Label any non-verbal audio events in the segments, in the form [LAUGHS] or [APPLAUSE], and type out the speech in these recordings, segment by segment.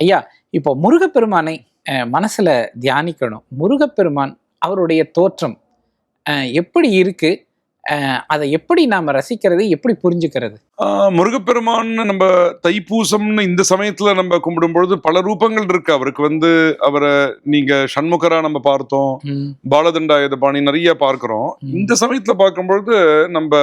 ஐயா இப்போ முருகப்பெருமானை மனசுல தியானிக்கணும். முருகப்பெருமான் அவருடைய தோற்றம் எப்படி இருக்கு? அதை எப்படி நாம ரசிக்கிறது? எப்படி புரிஞ்சுக்கிறது? முருகப்பெருமான் நம்ம தைப்பூசம்னு இந்த சமயத்துல நம்ம கும்பிடும் பொழுது பல ரூபங்கள் இருக்கு. அவருக்கு வந்து அவரை நீங்க சண்முகரா நம்ம பார்த்தோம். பாலதண்டாயுத பாணி நிறைய பார்க்கிறோம். இந்த சமயத்துல பார்க்கும் பொழுது நம்ம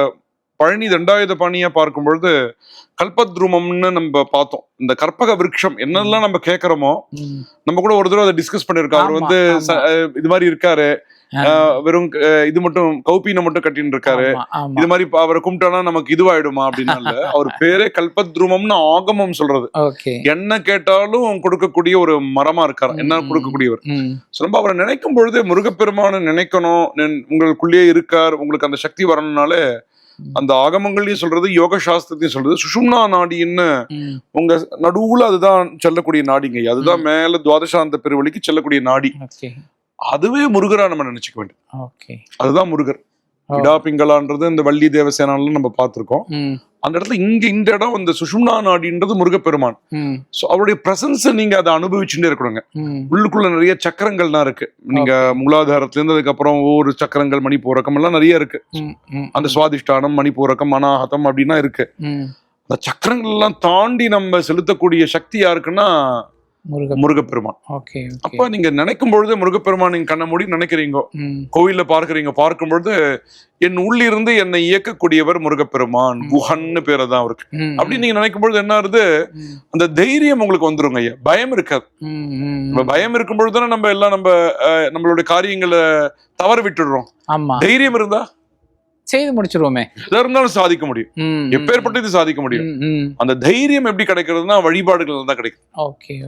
பழனி தண்டாயுத பாணியா பார்க்கும் பொழுது கல்பத்ருமம்னு நம்ம பார்த்தோம். இந்த கற்பக விருட்சம் என்னெல்லாம் நம்ம கேட்கறோமோ. நம்ம கூட ஒரு தடவை அதை டிஸ்கஸ் பண்ணிருக்கோம் அவர் வந்து இது மாதிரி இருக்காரு. வெறும் இது மட்டும் கௌபீனை மட்டும் கட்டின்னு இருக்காரு. இது மாதிரி அவரை கும்பிட்டானா நமக்கு இதுவாயிடுமா அப்படின்னு [LAUGHS] அவர் பேரே கல்பத்ருமம்னு ஆகமம் சொல்றது. என்ன கேட்டாலும் கொடுக்கக்கூடிய ஒரு மரமா இருக்கார். என்ன கொடுக்கக்கூடியவர்? நம்ம அவரை நினைக்கும் பொழுது முருகப்பெருமானை நினைக்கணும். நின்- உங்களுக்குள்ளேயே இருக்கார். உங்களுக்கு அந்த சக்தி வரணும்னாலே அந்த ஆகமங்களையும் சொல்றது யோக சாஸ்திரத்தையும் சொல்றது. சுஷும்னா நாடின்னு. உங்க நடுவுல அதுதான் செல்லக்கூடிய நாடிங்க. அதுதான் மேல துவாதசாந்த பெருவழிக்கு செல்லக்கூடிய நாடி. அதுவே முருகரா நம்ம நினைச்சுக்க வேண்டும் ஓகே. அதுதான் முருகர். ஓ. இடா பிங்களான்றது இந்த வள்ளி தேவசேனாலும் நம்ம பார்த்திருக்கோம். அந்த இடத்துல இங்க இந்த இடம் இந்த சுஷும்னா நாடின்றது முருகப்பெருமான். சோ அவருடைய பிரசன்ஸை நீங்க அதை அனுபவிச்சுட்டே இருக்கணுங்க. உள்ளுக்குள்ள நிறைய சக்கரங்கள்லாம் இருக்கு. நீங்க மூலாதாரத்துல இருந்து அதுக்கப்புறம் ஒவ்வொரு சக்கரங்கள் மணிப்பூரக்கம் எல்லாம் நிறைய இருக்கு. அந்த சுவாதிஷ்டானம் மணிப்பூரக்கம் அனாஹதம் அப்படின்னா இருக்கு. அந்த சக்கரங்கள் எல்லாம் தாண்டி நம்ம செலுத்தக்கூடிய சக்தி யாருக்குன்னா முருகப்பெருமான். அப்ப நீங்க நினைக்கும் பொழுது முருகப்பெருமான் நீங்க கண்ண மூடி நினைக்கிறீங்க? கோவில்ல பார்க்கறீங்க பார்க்கும் பொழுது என் உள்ளிருந்து என்னை இயக்கக்கூடியவர் முருகப்பெருமான். குஹன்னு பேரு தான் அவருக்கு. அப்படி நீங்க நினைக்கும் பொழுது என்ன ஆகுது? அந்த தைரியம் உங்களுக்கு வந்துருங்க ஐயா. பயம் இருக்காது. பயம் இருக்கும் பொழுது தானே நம்ம எல்லாம் நம்ம நம்மளுடைய காரியங்களை தவற விட்டுடுறோம். தைரியம் இருந்தா? செய்து முடிச்சிருவோமே. இருந்தாலும் சாதிக்க முடியும். ம், எப்பேற்பட்டது சாதிக்க முடியும். அந்த தைரியம் எப்படி கிடைக்கிறதுனா வழிபாடுகள் தான் கிடைக்கும். ஓகே